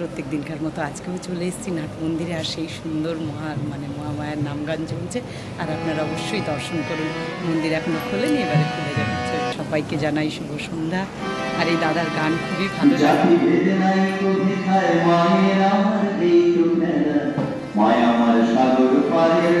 প্রত্যেক দিনকার মতো আজকেও চলে এসেছি নাট মন্দিরে আর সেই সুন্দর মহা মানে মহামায়ার নাম গান চলছে। আর আপনারা অবশ্যই দর্শন করুন। মন্দির এখনও খোলেনি, এবারে খুলে যাবে সবাইকে জানাই শুভ সন্ধ্যা। আর এই দাদার গান খুবই ভালো লাগে। সাগর পারের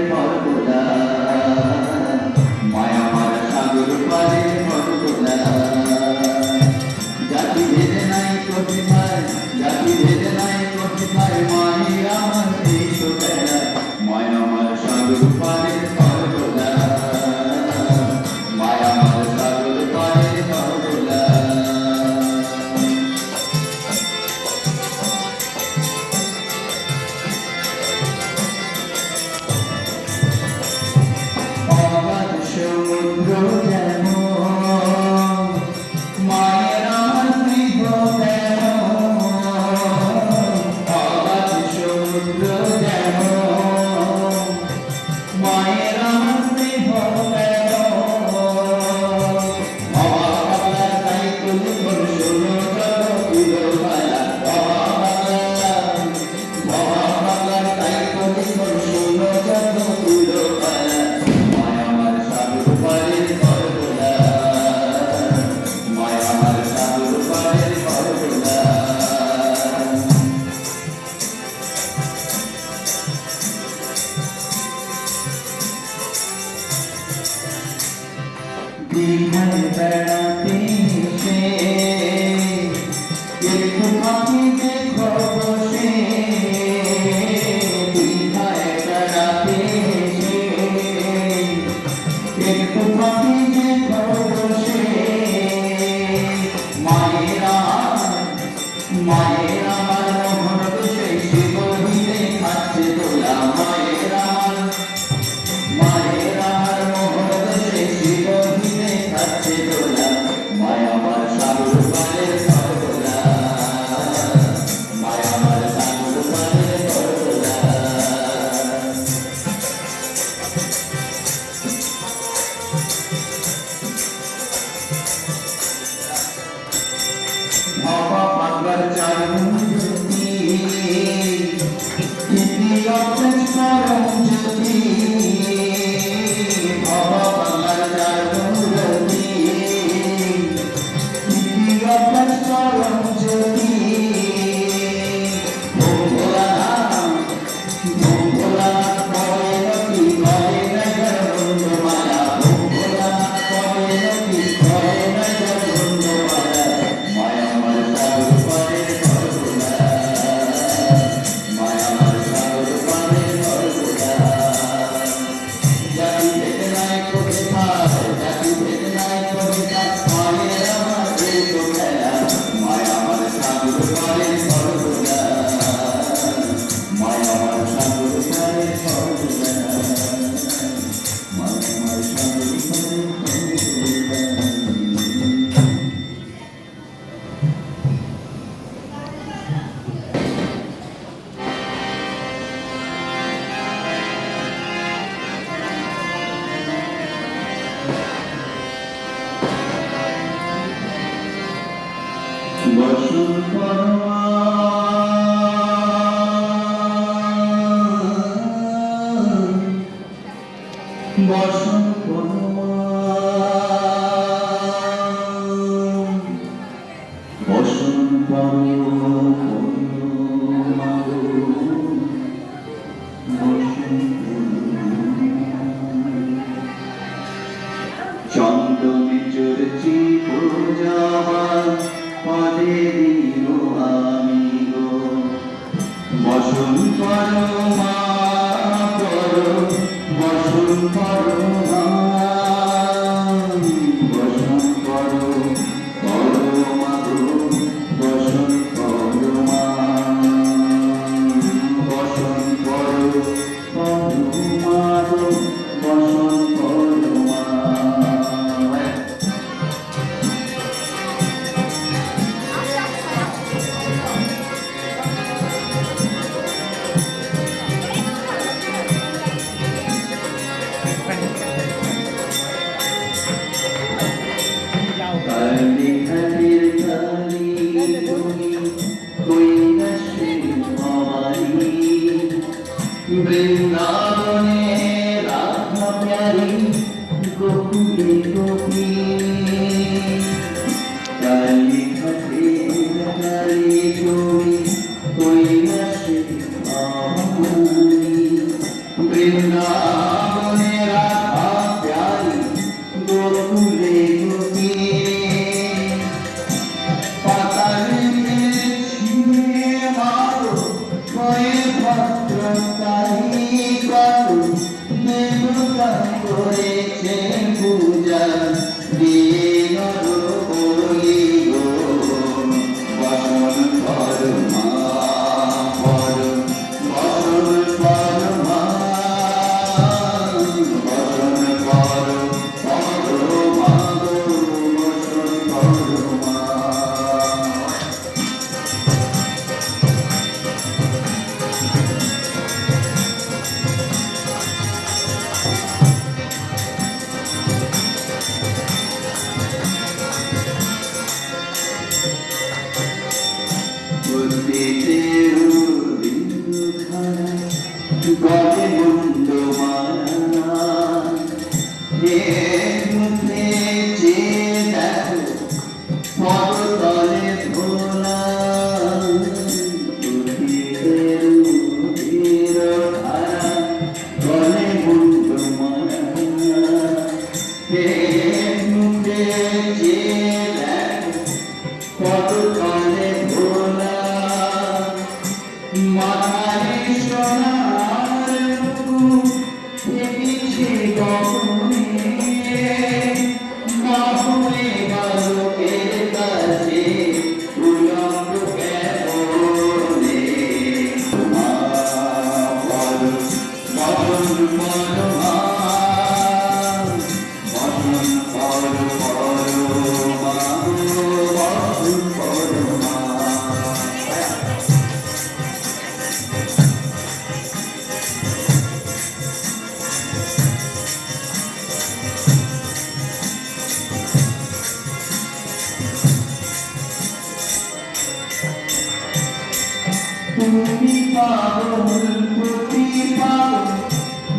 পাগল প্রতি পাগল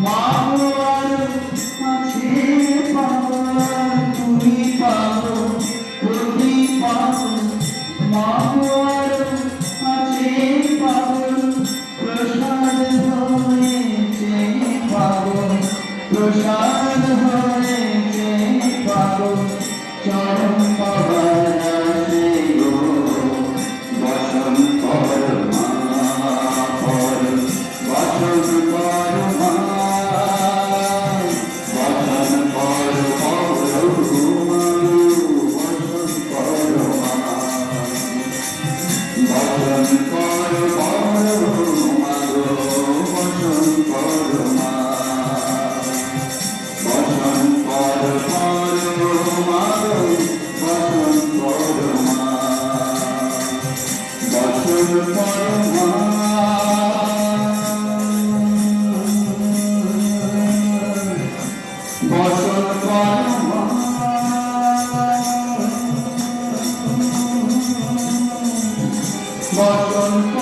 মাওয়ার Morton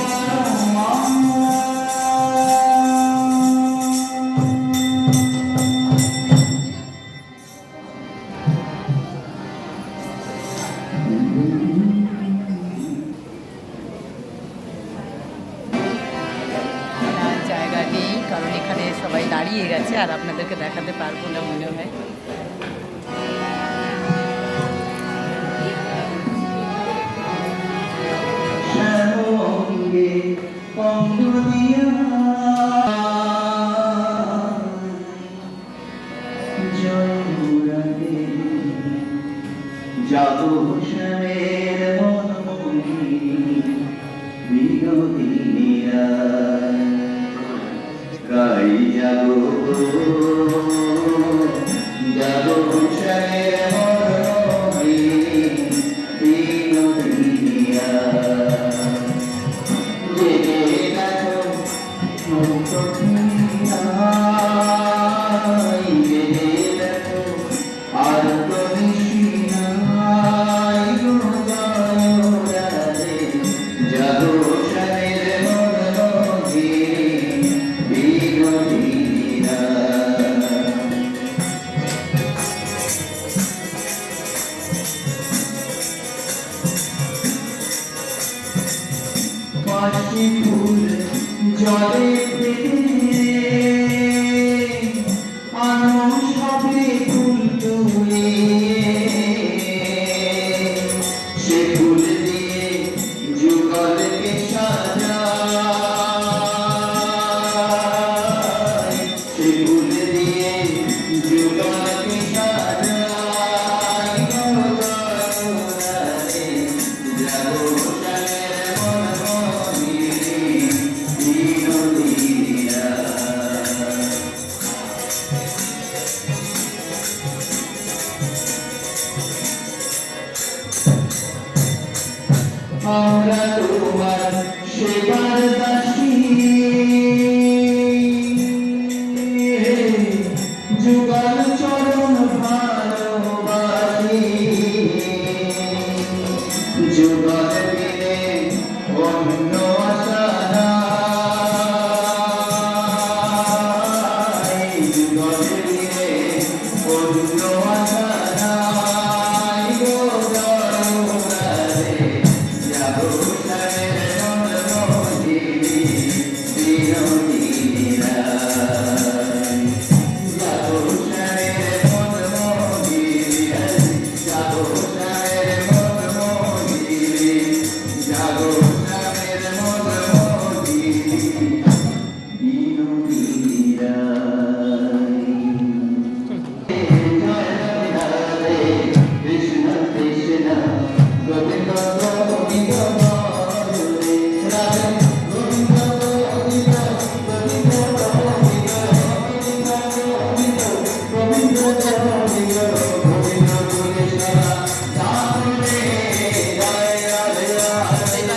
আমরা তোমার সেবার দাস।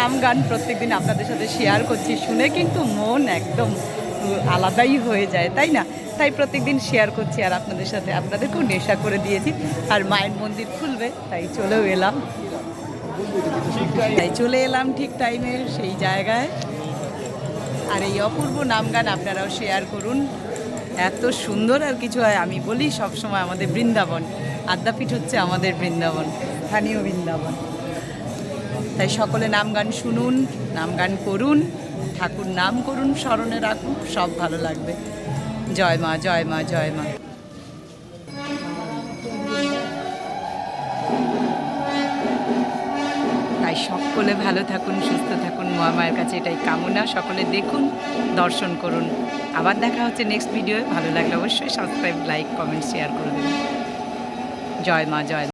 নাম গান প্রত্যেকদিন আপনাদের সাথে শেয়ার করছি। শুনে কিন্তু মন একদম আলাদাই হয়ে যায়, তাই না? তাই প্রত্যেকদিন শেয়ার করছি আর আপনাদের সাথে। আপনাদেরকেও নেশা করে দিয়েছি। আর মায়ের মন্দির খুলবে, তাই চলেও এলাম। তাই চলে এলাম ঠিক টাইমে সেই জায়গায়। আর এই অপূর্ব নাম গান আপনারাও শেয়ার করুন। এত সুন্দর আর কিছু হয়, আমি বলি সবসময় আমাদের বৃন্দাবন। আদ্যাপীঠ হচ্ছে আমাদের বৃন্দাবন, স্থানীয় বৃন্দাবন। তাই সকলে নাম গান শুনুন, নাম গান করুন, ঠাকুর নাম করুন, স্মরণে রাখুন, সব ভালো লাগবে। জয় মা জয় মা জয় মা। তাই সকলে ভালো থাকুন, সুস্থ থাকুন মহামায়ের কাছে এটাই কামনা। সকলে দেখুন, দর্শন করুন। আবার দেখা হচ্ছে নেক্সট ভিডিওয়ে ভালো লাগলে অবশ্যই সাবস্ক্রাইব লাইক কমেন্ট শেয়ার করে দেবেন জয় মা, জয়।